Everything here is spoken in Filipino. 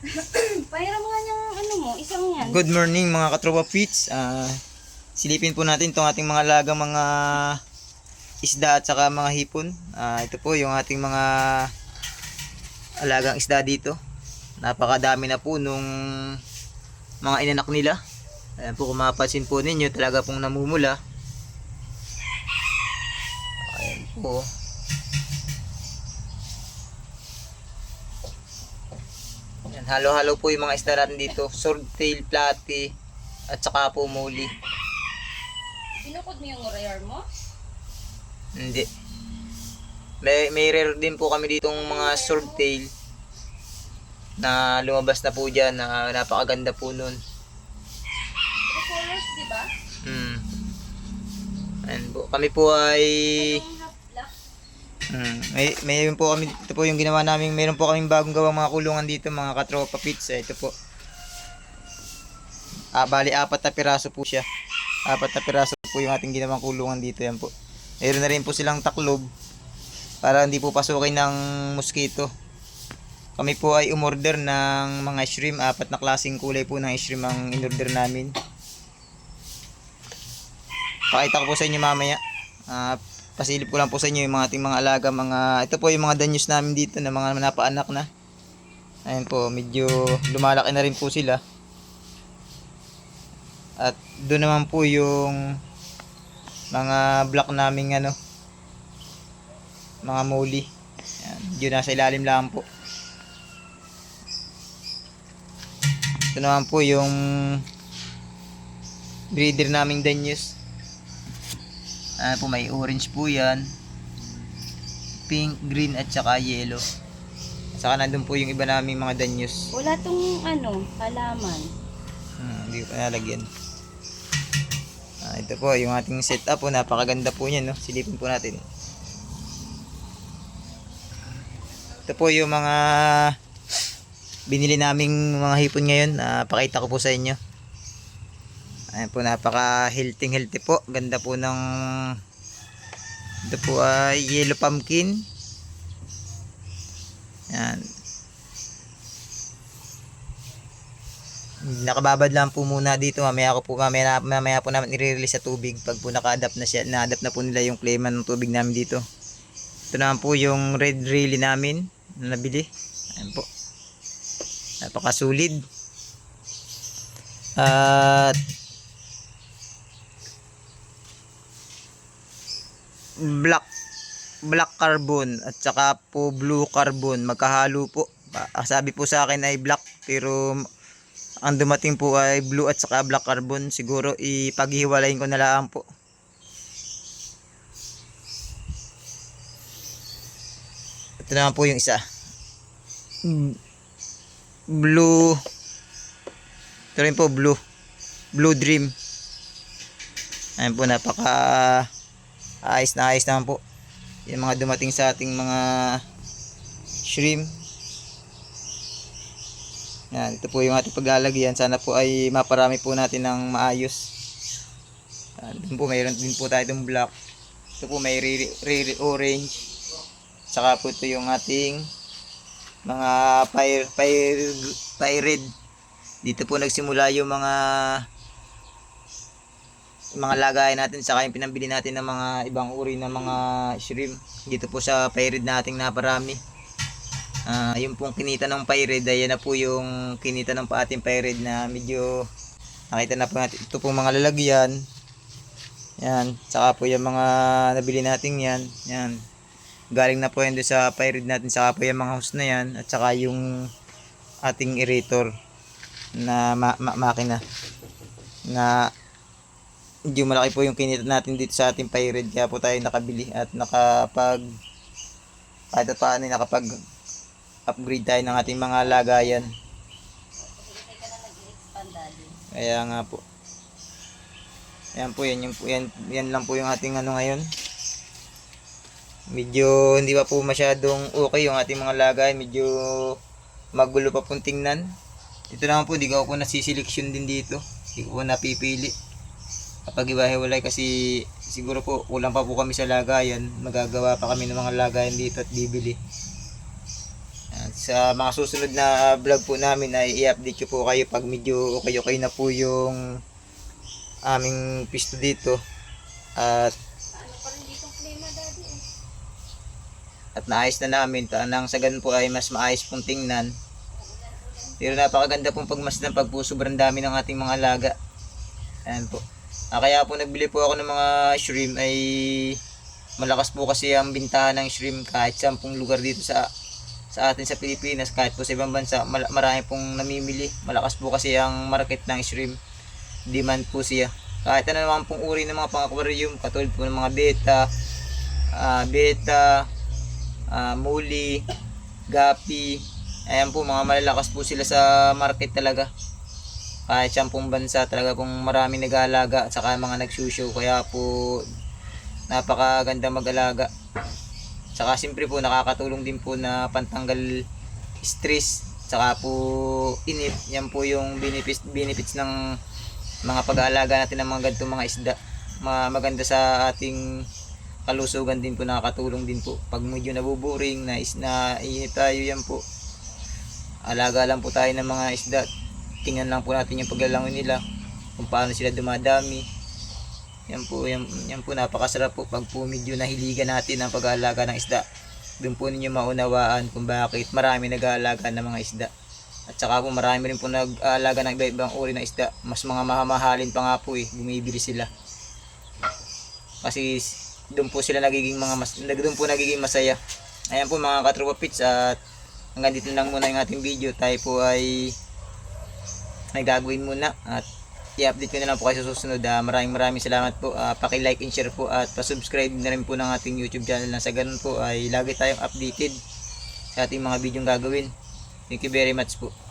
Pahiram nga niyang ano mo, isang yan. Good morning mga katropa pits. Ah, silipin po natin itong ating mga lagang mga isda at saka mga hipon. Ah, ito po yung ating mga alagang isda dito. Napakadami na po nung mga inanak nila. Ayan po kung po ninyo talaga pong namumula. Ayan po. Halo-halo po yung mga isda natin dito. Swordtail, platy, at saka po muli. Binukod mo yung rayar mo? Hindi. May, may rare din po kami ditong mga swordtail na lumabas na po dyan na napakaganda po nun. Three colors, di ba? Hmm. Ayan po. Kami po ay... Black. Hmm. May, mayroon po kami, ito po yung ginawa namin, mayroon po kaming bagong gawang mga kulungan dito, mga katropa pizza. Ito po. Ah, bali, apat na piraso po siya. Apat na piraso po yung ating ginawang kulungan dito. Yan po. Mayroon na rin po silang taklob para hindi po pasukin ng mosquito. Kami po ay umorder ng mga shrimp. Apat na klaseng kulay po ng shrimp ang inorder namin. Pakita ko po sa inyo mamaya. Ah, pasilip ko lang po sa inyo yung mga ating mga alaga, mga ito po yung mga danyos namin dito na mga napaanak na. Ayun po, medyo lumalaki na rin po sila. At doon naman po yung mga block naming ano mga muli. Yan, medyo nasa ilalim lang po. Ito naman po yung breeder naming danyos. Ah, po may orange po 'yan. Pink, green at saka yellow. Saka nandun po yung iba naming mga danyos. Wala tong ano, halaman. Hmm, hindi ko pa nalagyan. Ah, ito po yung ating setup po, napakaganda po niyan, no. Silipin po natin. Ito po yung mga binili naming mga hipon ngayon. Ah, pakita ko po sa inyo. Ayan po, napaka healthy healthy po. Ganda po ng ito po ay yellow pumpkin. Yan. Nakababad lang po muna dito. Mamaya ko po mamaya, mamaya po namin i-release sa tubig pag po naka-adapt na siya. Na-adapt na po nila yung claimant ng tubig namin dito. Ito naman po yung red relay namin na nabili. Ayan po. Napakasulid. At black black carbon at saka po blue carbon. Magkahalo po. Sabi po sa akin ay black pero ang dumating po ay blue at saka black carbon. Siguro ipaghiwalayin ko na lang po. Ito naman po yung isa. Blue. Ito rin po blue. Blue dream. Ayan po napaka ayos na ayos naman po. Yung mga dumating sa ating mga shrimp. Yan ito po yung ating paglalagyan. Sana po ay maparami po natin ng maayos. Yan, dun po mayroon din po tayo itong black. Ito po may rare, orange. Saka po ito yung ating mga fire, fire, fire red. Dito po nagsimula yung mga mga lagay natin saka yung pinambili natin ng mga ibang uri ng mga shrimp dito po sa pyrid nating naparami. Ah, yung pong kinita ng pyrid ayan na po yung kinita ng ating pyrid na medyo nakita na po natin ito pong mga lalagyan. Yan saka po yung mga nabili natin yan. Yan galing na po yan sa pyrid natin saka po yung mga host na yan at saka yung ating aerator na ma- ma- makina na medyo malaki po yung kinita natin dito sa ating pyrid kaya po tayo nakabili at nakapag kahit paano ay nakapag upgrade tayo ng ating mga lagayan. Kaya nga po. Yan po yan, yung, yan, yan lang po yung ating ano ngayon. Medyo hindi pa po masyadong okay yung ating mga lagay medyo magulo pa pong tingnan. Ito naman po di ko po nasiseleksyon din dito. Di ko po napipili kapag ibahiwalay kasi siguro po kulang pa po kami sa lagayan. Magagawa pa kami ng mga lagayan dito at bibili. Yan. sa mga susunod na vlog po namin ay i-update ko po kayo pag medyo okay-okay na po yung aming pisto dito. At at naayos na namin ta nang sa ganun po ay mas maayos pong tingnan. Pero napakaganda pong pagmasdan pag po sobrang dami ng ating mga alaga. Ayan po ah, kaya po nagbili po ako ng mga shrimp ay malakas po kasi ang bintahan ng shrimp kahit sa pong lugar dito sa sa atin sa Pilipinas kahit po sa ibang bansa mal- marami pong namimili malakas po kasi ang market ng shrimp demand po siya kahit ano naman pong uri ng mga pang-aquarium katulad po ng mga beta ah, beta ah, muli, gapi. Ayan po, mga malalakas po sila sa market talaga. Kahit siyang bansa, talaga pong marami nag-aalaga at saka mga nagsushow. Kaya po, napakaganda mag-alaga. Saka siyempre po, nakakatulong din po na pantanggal stress. Saka po, inip. Yan po yung benefits, benefits ng mga pag-aalaga natin ng mga ganitong mga isda. Ma maganda sa ating kalusugan din po nakakatulong din po pag medyo nabuburing na is na init tayo yan po alaga lang po tayo ng mga isda tingnan lang po natin yung paglalangoy nila kung paano sila dumadami. Yan po yan, yan po napakasarap po pag po medyo nahiligan natin ang pag-aalaga ng isda. Doon po ninyo maunawaan kung bakit marami nag-aalaga ng mga isda. At saka po marami rin po nag-aalaga ng iba-ibang uri ng isda. Mas mga mahamahalin pa nga po eh bumibili sila. Kasi doon po sila nagiging mga mas doon po nagiging masaya. Ayan po mga katropa pits at hanggang dito lang muna yung ating video. Tayo po ay may gagawin muna at i-update ko na lang po kayo sa susunod. Ah, maraming maraming salamat po. Ah, paki-like and share po at pa-subscribe na rin po ng ating YouTube channel na sa ganun po ay lagi tayong updated sa ating mga video gagawin. Thank you very much po.